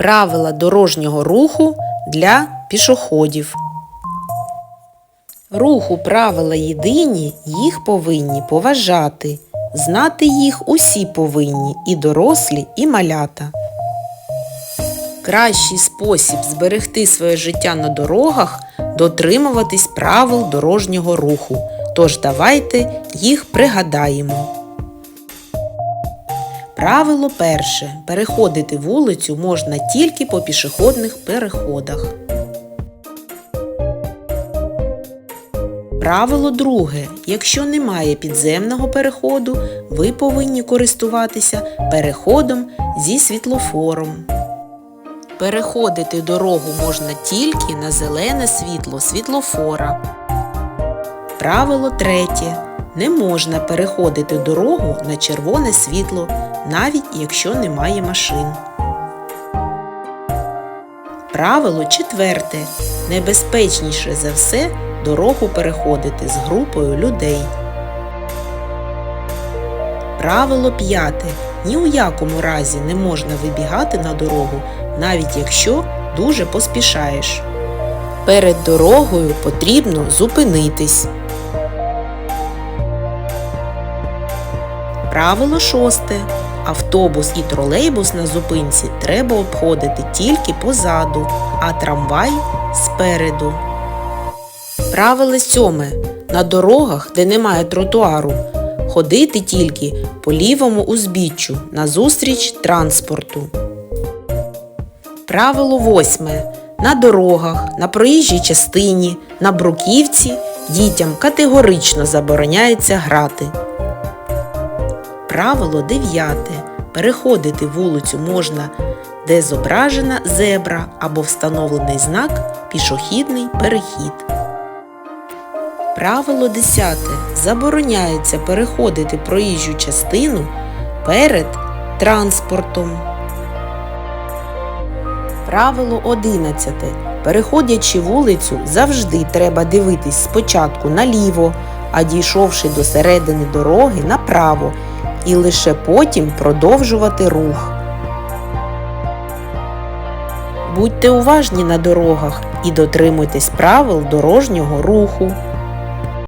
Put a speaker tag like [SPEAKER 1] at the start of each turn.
[SPEAKER 1] Правила дорожнього руху для пішоходів. Руху правила єдині, їх повинні поважати. Знати їх усі повинні і дорослі, і малята. Кращий спосіб зберегти своє життя на дорогах дотримуватись правил дорожнього руху. Тож давайте їх пригадаємо. Правило перше. Переходити вулицю можна тільки по пішохідних переходах. Правило друге. Якщо немає підземного переходу, ви повинні користуватися переходом зі світлофором. Переходити дорогу можна тільки на зелене світло світлофора. Правило третє. Не можна переходити дорогу на червоне світло, навіть якщо немає машин. Правило четверте. Небезпечніше за все дорогу переходити з групою людей. Правило п'яте. Ні у якому разі не можна вибігати на дорогу, навіть якщо дуже поспішаєш. Перед дорогою потрібно зупинитись. Правило шосте. Автобус і тролейбус на зупинці треба обходити тільки позаду, а трамвай спереду. Правило сьоме. На дорогах, де немає тротуару, ходити тільки по лівому узбіччю назустріч транспорту. Правило восьме. На дорогах, на проїжджій частині, на бруківці дітям категорично забороняється грати. Правило дев'яте. Переходити вулицю можна, де зображена зебра або встановлений знак пішохідний перехід. Правило 10. Забороняється переходити проїжджу частину перед транспортом. Правило 11. Переходячи вулицю, завжди треба дивитись спочатку наліво, а дійшовши до середини дороги направо і лише потім продовжувати рух. Будьте уважні на дорогах і дотримуйтесь правил дорожнього руху.